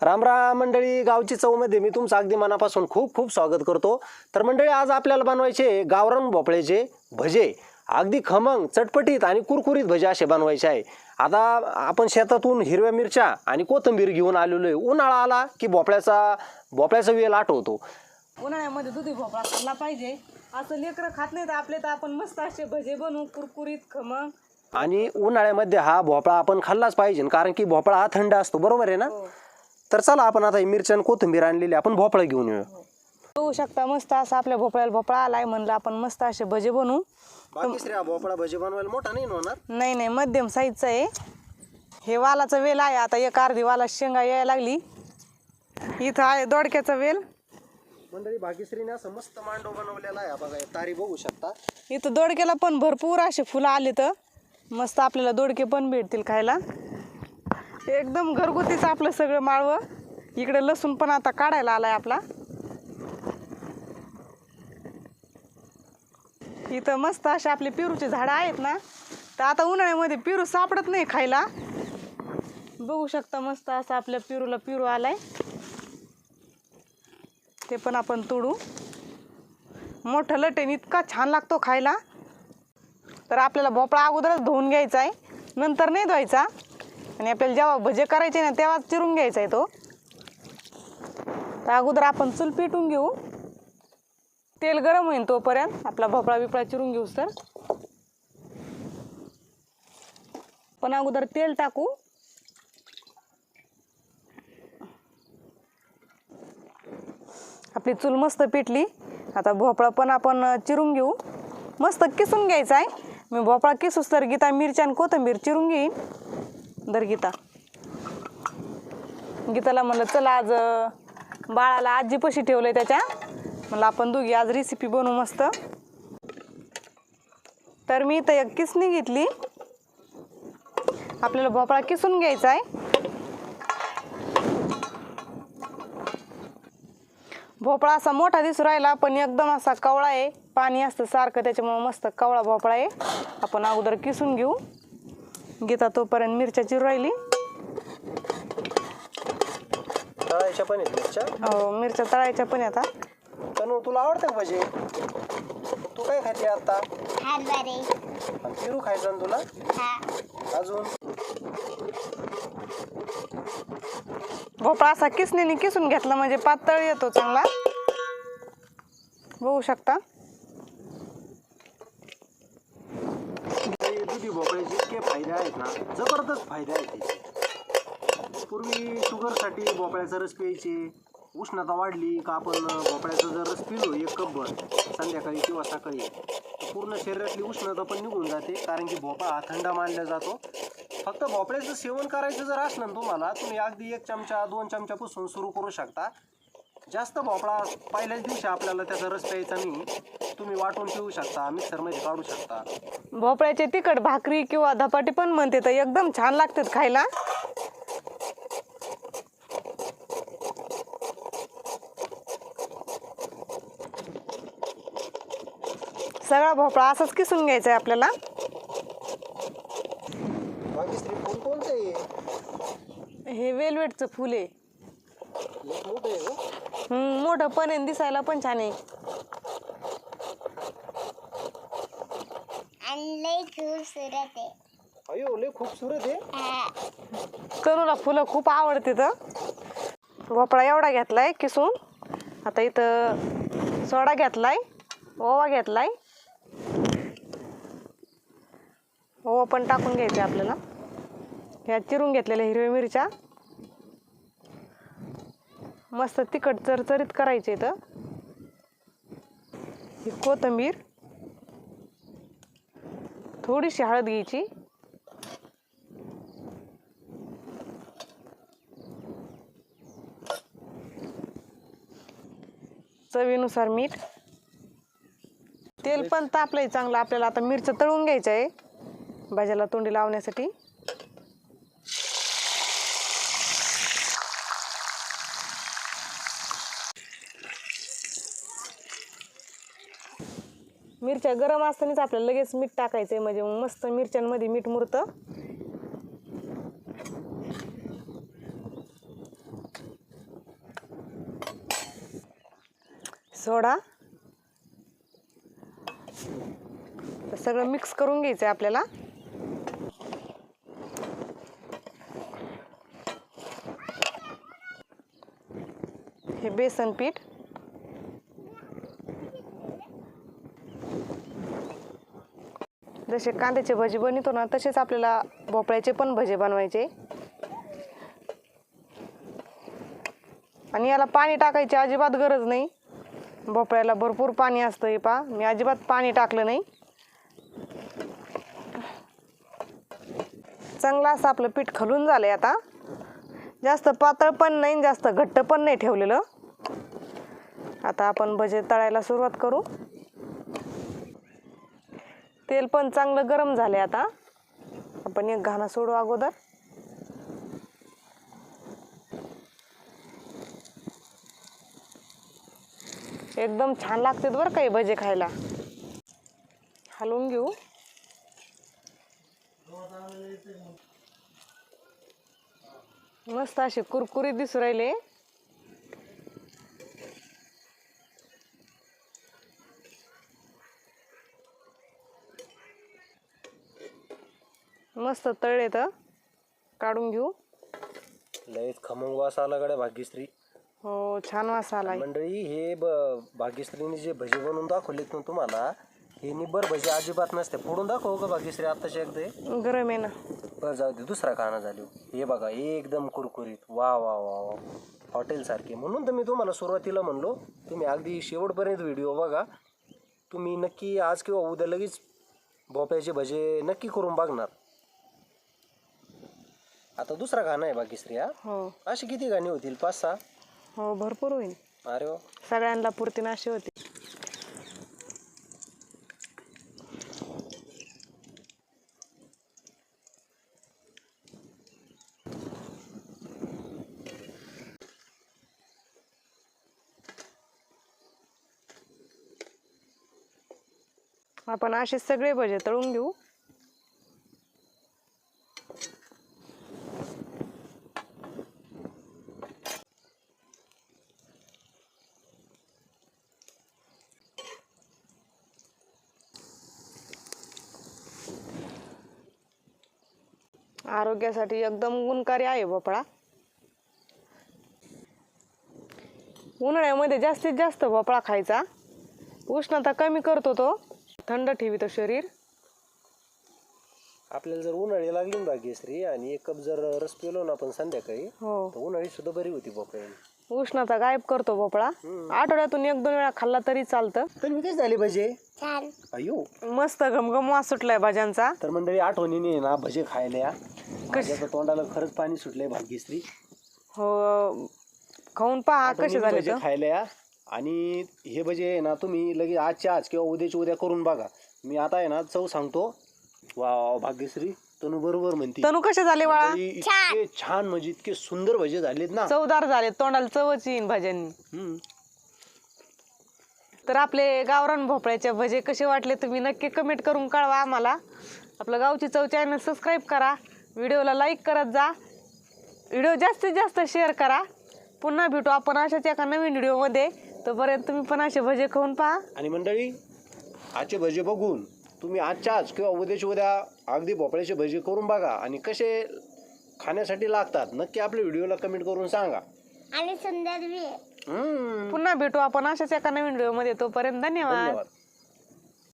राम राम मंडळी गावची चवमध्ये मी तुमचं अगदी मनापासून खूप खूप स्वागत करतो. तर मंडळी आज आपल्याला बनवायचे गावरान भोपळ्याचे भजे. अगदी खमंग चटपटीत आणि कुरकुरीत भजे असे बनवायचे आहे. आता आपण शेतातून हिरव्या मिरच्या आणि कोथिंबीर घेऊन आलेलो आहे. उन्हाळा आला की भोपळ्याचा भोपळ्याचा वेल आठवतो. उन्हाळ्यामध्ये दुधी भोपळा खाल्ला पाहिजे. असं लेकरं खात नाही तर आपले तर आपण मस्त असे भजे बनवू कुरकुरीत खमंग. आणि उन्हाळ्यामध्ये हा भोपळा आपण खाल्लाच पाहिजे कारण की भोपळा हा थंड असतो. बरोबर आहे ना? तर चला आपण आता ही मिरच्या आणि कोथिंबीर आणलेली आपण भोपळा घेऊन येऊ बघू शकता मस्त असं आपल्या भोपळ्याला भोपळा आलाय म्हणलं आपण मस्त असे भजे बनवू. भोपळा भजी बनवायला मोठा नाही ना होणार? नाही नाही मध्यम साईजचं आहे. हे वालाचा वेल आहे आता एक अर्धी वाला शेंगा यायला लागली. इथं आहे दोडक्याचा वेल. मंडळी भाग्यश्रीने असं मस्त मांडव बनवलेला आहे. बघा हे तारी बघू शकता. इथं दोडक्याला पण भरपूर असे फुलं आले तर मस्त आपल्याला दोडके पण भेटतील खायला. एकदम घरगुतीच आपलं सगळं माळवं. इकडे लसूण पण आता काढायला आलाय आपला. इथं मस्त असे आपले पेरूचे झाडं आहेत ना तर आता उन्हाळ्यामध्ये पेरू सापडत नाही खायला. बघू शकता मस्त असं आपल्या पेरूला पेरू आलाय. ते पण आपण तोडू. मोठं लटेन इतका छान लागतो खायला. तर आपल्याला भोपळा अगोदरच धुवून घ्यायचा आहे नंतर नाही धुवायचा. आणि आपल्याला जेव्हा भजे करायचे ना तेव्हाच चिरून घ्यायचा आहे तो. तर अगोदर आपण चूल पेटून घेऊ. तेल गरम होईल तोपर्यंत. आपला भोपळा बिपळा चिरून घेऊ सर पण अगोदर तेल टाकू. आपली चूल मस्त पेटली. आता भोपळा पण आपण चिरून घेऊ. मस्त किसून घ्यायचा आहे. मी भोपळा किसूस तर गीता मिरच्या आणि कोथंबीर चिरून घेईन. दर गीता. गीताला म्हणलं चला आज बाळाला बाळाला आजीपाशी ठेवलंय त्याच्या. म्हणलं आपण दोघी आज रेसिपी बनवू मस्त. तर मी इथं एक किसणी घेतली. आपल्याला भोपळा किसून घ्यायचा आहे. भोपळा असा मोठा दिसू राहिला पण एकदम असा कवळा आहे. पाणी असतं सारखं त्याच्यामुळं मस्त कवळा भोपळा आहे. आपण अगोदर किसून घेऊ. गीता तोपर्यंत मिरच्या चिरू राहिली. तळायच्या पण आहेत मिरच्या? हो मिरच्या तळायच्या पण आता तनु तुला आवडतं का भजी? तू काय खाते आता? हरभरे. आणि चिरू खायचं ना तुला? हा. अजून? भोपळा असा किसणीने किसून घेतला म्हणजे पातळ येतो चांगला. बघू शकता. हे भोपळ्याचे इतके फायदे आहेत ना जबरदस्त फायदे आहेत त्याचे पूर्वी शुगरसाठी भोपळ्याचा रस प्यायचे उष्णता वाढली का आपण भोपळ्याचा जर रस पिलो एक कपभर संध्याकाळी किंवा सकाळी पूर्ण शरीरातली उष्णता पण निघून जाते कारण की भोपळा हा थंड मानला जातो. फक्त भोपळ्याचं सेवन करायचं जर असलं ना तुम्हाला तुम्ही अगदी एक चमचा दोन चमच्यापासून सुरू करू शकता. जास्त भोपळा पहिल्याच दिवशी आपल्याला त्याचा रस प्यायचा नाही. तुम्ही वाटून पिऊ शकता मिक्सरमध्ये काढू शकता. भोपळ्याचे तिखट भाकरी किंवा धपाटे पण म्हणते तर एकदम छान लागतात खायला. सगळा भोपळा असाच किसून घ्यायचा आहे आपल्याला. बाकी स्त्री फुल कोणतं आहे? हे वेलवेटचं फुल आहे. हम्म, मोठं पण आहे आणि दिसायला पण छान आहे. आणि खूपसूरत आहे. अयो लय खूपसुरत आहे. हा. तरुला फुलं खूप आवडते तर. भोपळा एवढा घेतलाय किसून. आता इथं सोडा घेतलाय ओवा घेतलाय. ओवा पण टाकून घ्यायचे आपल्याला. ह्या चिरून घेतलेल्या हिरव्या मिरच्या. मस्त तिखट चरचरीत करायचे इथं. ही कोथिंबीर. थोडीशी हळद घ्यायची. चवीनुसार मीठ. तेल पण तापलंय चांगलं आपल्याला आता मिरचं तळून घ्यायचं आहे भाज्याला तोंडी लावण्यासाठी. मिरच्या गरम असतानाच आपल्याला लगेच मीठ टाकायचं आहे म्हणजे मस्त मिरच्यांमध्ये मीठ मुरतं. सोडा. सगळं मिक्स करून घ्यायचं आहे आपल्याला. हे बेसन पीठ. जसे कांद्याचे भजी बनवतो ना तसेच आपल्याला भोपळ्याचे पण भजे बनवायचे. आणि याला पाणी टाकायची अजिबात गरज नाही. भोपळ्याला भरपूर पाणी असतं हे पा मी अजिबात पाणी टाकलं नाही. चांगलं असं आपलं पीठ खलून झालंय आता. जास्त पातळ पण नाही जास्त घट्ट पण नाही ठेवलेलं. आता आपण भजे तळायला सुरुवात करू. तेल पण चांगलं गरम झालंय आता. आपण एक घाणा सोडू अगोदर. एकदम छान लागतात बरं काही भजे खायला. हलवून घेऊ. मस्त असे कुरकुरीत दिसू राहिले. मस्त तळले तर काढून घेऊ. लयच खमंग वास आला गड्या भाग्यश्री. हो छान वास आलाय. मंडळी हे ब भाग्यश्रीने जे भजे बनवून दाखवलेत ना तुम्हाला हे निब्बर भजे अजिबात नसते. फोडून दाखव का भाग्यश्री आत्ताचे एकदा. हे? गरम आहे ना. बरं जाऊ दे दुसरा खाना झालो. हे बघा एकदम कुरकुरीत. वा वा वा वा. हॉटेल सारखे म्हणून तर मी तुम्हाला सुरुवातीला म्हणलो तुम्ही अगदी शेवटपर्यंत व्हिडिओ बघा. तुम्ही नक्की आज किंवा उद्या लगेच भोप्याचे भजे नक्की करून बघणार. आता दुसरा गाणं आहे भाग्यश्री हा हो. अशी किती गाणी होतील? पाच सहा? हो भरपूर होईल. अरे वा. सगळ्यांना पुरती अशी होती. आपण असे सगळे भजे तळून घेऊ. आरोग्यासाठी एकदम गुणकारी आहे भोपळा. उन्हाळ्यामध्ये जास्तीत जास्त भोपळा खायचा. उष्णता कमी करतो तो. थंड ठेवितो शरीर. आपल्याला जर उन्हाळी लागली ना भाग्यश्री आणि एक कप जर रस पिलो ना आपण संध्याकाळी हो. तर उन्हाळी सुद्धा बरी होती भोपळ्याने उष्णता गायब करतो भोपळा. आठवड्यातून एक दोन वेळा खाल्ला तरी चालतं. तर मी तेच झाले भजे. अयो मस्त घमघम वास सुटलाय भाज्यांचा. तर मंडळी आठवणीने ना भजे खायला या. माझ्या तोंडाला खरंच पाणी सुटलंय भाग्यश्री. हो खाऊन पहा कसे झाले भजे तर. खायला या. आणि हे भजे आहे ना तुम्ही लगेच आजच्या आज किंवा उद्याच्या उद्या करून बघा. मी आता आहे ना चव सांगतो. वा वा, भाग्यश्री. तनु बरोबर म्हणते. तनु कसे झाले बाळा? मंडळी, इतके छान. म्हणजे इतके सुंदर भजे झालेत ना. चवदार झाले तोंडाला चवच येईन भाज्यांनी. हम्म. तर आपले गावरान भोपळ्याचे भजे कसे वाटले तुम्ही नक्की कमेंट करून कळवा आम्हाला. आपलं गावची चव चॅनल सबस्क्राईब करा. व्हिडिओला लाईक करत जा. व्हिडिओ जास्तीत जास्त शेअर करा. पुन्हा भेटू आपण अशाच एका नवीन व्हिडिओमध्ये तोपर्यंत तुम्ही पण असे भजे खाऊन पहा. आणि मंडळी आजचे भजे बघून तुम्ही आजच्या आज किंवा उद्याच्या उद्या अगदी भोपळ्याचे भजे करून बघा आणि कसे खाण्यासाठी लागतात. नक्की आपल्या व्हिडिओला कमेंट करून सांगा. आणि सुंदर बी आहे. हम्म. पुन्हा भेटू आपण अशाच एका नवीन व्हिडिओमध्ये. तोपर्यंत धन्यवाद. धन्यवाद.